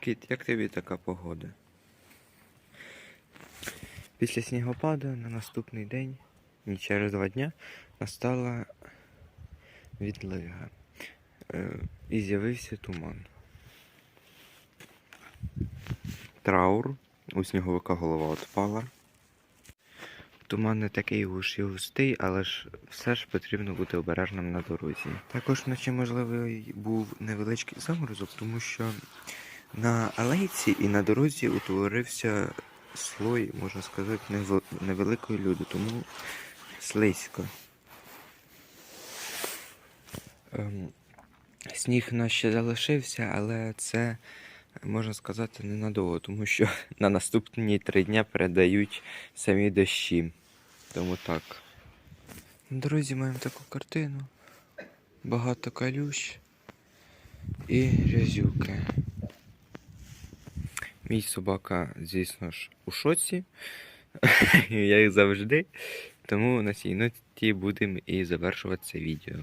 Кіт, як тобі така погода? Після снігопаду на наступний день, і через два дня, настала відлига. Е, і з'явився туман. Траур, у сніговика голова відпала. Туман не такий уж і густий, але ж все ж потрібно бути обережним на дорозі. Також вночі можливий був невеличкий заморозок, тому що на алейці і на дорозі утворився слой, можна сказати, невеликої люди, тому слизько. Ем, сніг у нас ще залишився, але це, можна сказати, ненадовго, тому що на наступні три дня передають самі дощі. Тому так. На дорозі маємо таку картину. Багато калющ і грязюки. Мій собака, звісно ж, у шоці, як завжди. Тому на цій ноті будемо і завершувати це відео.